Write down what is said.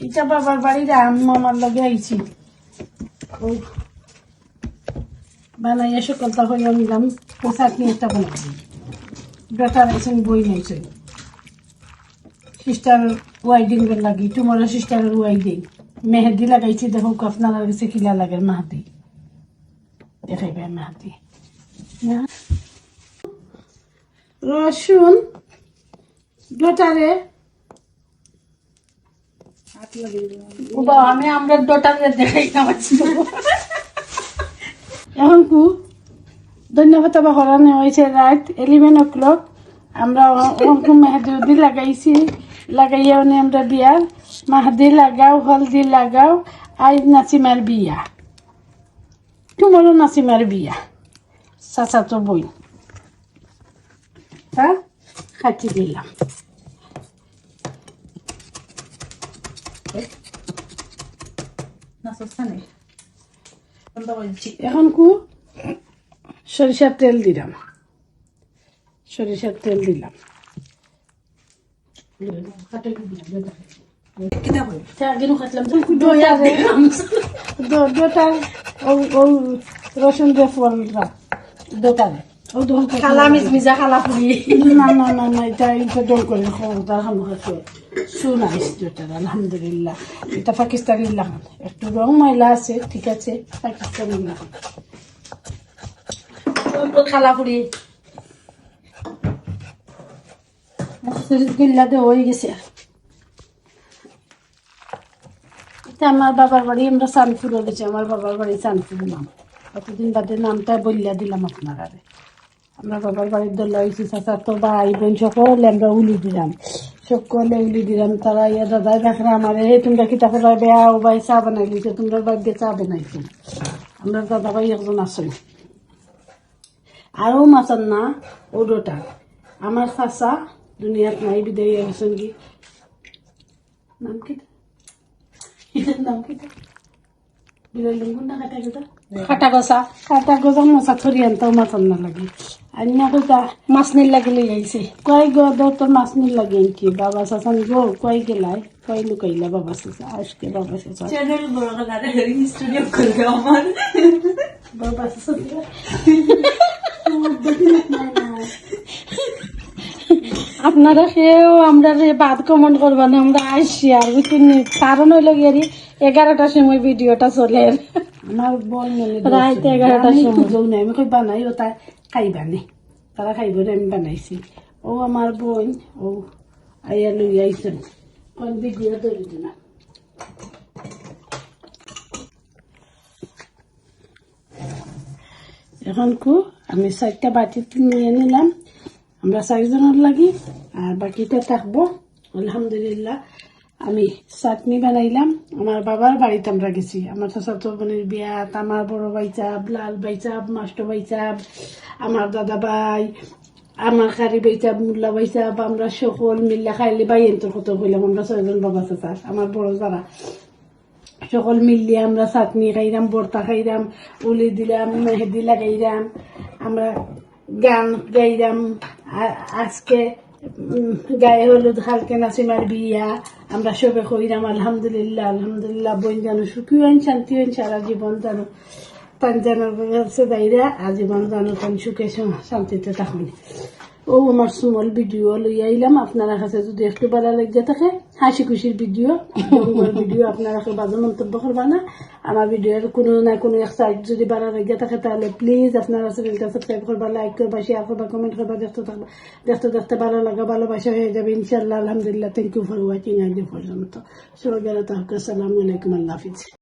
এটা বাবার বাড়ির আম্মা আমার লগে আইছি। বানাইয়া সকলটা হইয়া নিলাম, ও চাটনি একটা বানাচ্ছি বেটার আইছেন বই নাইছেন সিস্টার ওয়াইডিং এর লাগি, তোমারও সিস্টারের ওয়াইডিং মেহেদি লাগাইছি, দেখো আপনার কাছে কিলা লাগে মাহাদি দেখাইবে মাহাদি না? রসুন বেটারে বাবা, আমি আমরা ডটারে দেখাই এখন কু ধন্যবাদ বা হরানো হয়েছে রাত এলিভেন ও ক্লক আমরা অঙ্কু মেহেদি লাগাইছি লাগাইয়া মানে আমরা বিয়ার মাহাদি লাগাও হলদি লাগাও আই নাসিমার বিয়া। তোমারও নাসিমার বিয়া চাচা তো বই। তা খাচ্ছি দিলাম। এখন কু সরিষার তেল দিলাম। সরিষার তেল দিলাম। রসুন দিয়ে ফলরা দোকানে খালা মিজমিজা খালা পুরি না না না এটা এটা দোল করে খবরদার যেটা আলহামদুলিল্লাহ এটা পাকিস্তানি লাগান একটু রং ময়লা আছে ঠিক আছে পাকিস্তানি লাগান গিল্লাতে হয়ে গেছে এটা আমার বাবার বাড়ি আমরা চানপুর গেছি আমার বাবার বাড়ি চানপুর নাম কতদিন বাদে নামটা বললা দিলাম আপনার আরে আমরা বাবার বাড়ির দল হয়েছি চাচা তো ভাই বোন সকলে আমরা উলি দিলাম। সকলে উলি দিলাম তারা ইয়া দাদাই দেখরা আমার এই তোমরা কিতা করে বেয়া ও ভাই চা বানাই লিছে তোমরা বাড়িতে চা বানাইছো। আমরা দাদা ভাই একজন আসেন আরও মাছার না ওডোটা। আমার চাচা দুনিয়াত নাই বিদায় গেছেন কি নাম কি? নাম কি? বিদায় লঙ্গুন না কাটা গোটা খাটা গছা কাটা গোজা মশা থরি আনতাও মাছার না লাগে। আনিয়া কইতা মাছ নিল লাগিলে আইছে। কয় গো দো তোর মাছ নিল লাগে কি বাবা চাচান গো কয় গেলাই কয় লুকাইলা বাবা চাচা? আজকে বাবা চাচা। চ্যানেল বড় করে স্টুডিও করবে আমার। বাবা চাচা। আপনারা সেও আমরা বাদ কমেন্ট করবা না আমরা আসছি আর বুঝছেন কারণ হইল গিয়ে এগারোটার সময় ভিডিওটা চলে। আমার বল মনে রাত এগারোটার সময়। আমি কই বানাই ও তাই খাইবা নে তারা খাইব আমি বানাইছি ও আমার বোন ও আইয়া লই আইছেন কোন ভিডিও ধরে দিনা এখন কু আমি চারটা বাটিতে নিয়ে নিলাম আমরা চারজনের লাগি আর বাকিটা থাকব আলহামদুলিল্লাহ আমি চাটনি বানাইলাম। আমার বাবার বাড়িতে আমরা গেছি। আমার চাচাতো বোনের বিয়াত আমার বড় ভাই চাপ, লাল ভাই চাপ, মাস্টার ভাই চাপ, আমার দাদা ভাই, আমার কারি ভাই চাপ, মুল্লা ভাই চাপ, আমরা সকল মিল্লা খাইলে ভাই এন্তর কত কইলাম, আমরা ছয়জন বাবা চাচা, আমার বড় যারা। সকল মিলিয়ে আমরা চাটনি খাইলাম বর্তা খাইলাম উলি দিলাম, মেহেদি লাগাইলাম আমরা গান গাইলাম আজকে গায়ে হলুদ, হালকে নাসিমার বিয়া, আমরা সবে কইরাম, আলহামদুলিল্লাহ আলহামদুলিল্লাহ, বোন জানো সুখী হইন, শান্তি হইন, সারা জীবন জানো তান কাছে দাইরা আজীবন জানো তান সুখে শান্তিতে থাকুন। ও আমার সুমল ভিডিও লই আইলাম, আপনারা কাছে যদি একটু ভালো লেগে থাকে হাসি খুশির ভিডিও ভিডিও, আপনারা বাজে মন্তব্য করবা না। আমার ভিডিওর কোনো না কোনো এক সাইড যদি ভালো লেগে থাকে, তাহলে প্লিজ আপনারা চ্যানেলটা সাবস্ক্রাইব করবা লাইক করবা শেয়ার করবা কমেন্ট করবা দেখতে থাকবা দেখতে দেখতে ভালো লাগা, ভালোবাসা হয়ে যাবে ইনশাল্লাহ আলহামদুলিল্লাহ থ্যাংক ইউ ফর ওয়াচিং আজ পর্যন্ত। সবাই বেড়াতে হোক আসসালামু আলাইকুম, আল্লাহ হাফিজ।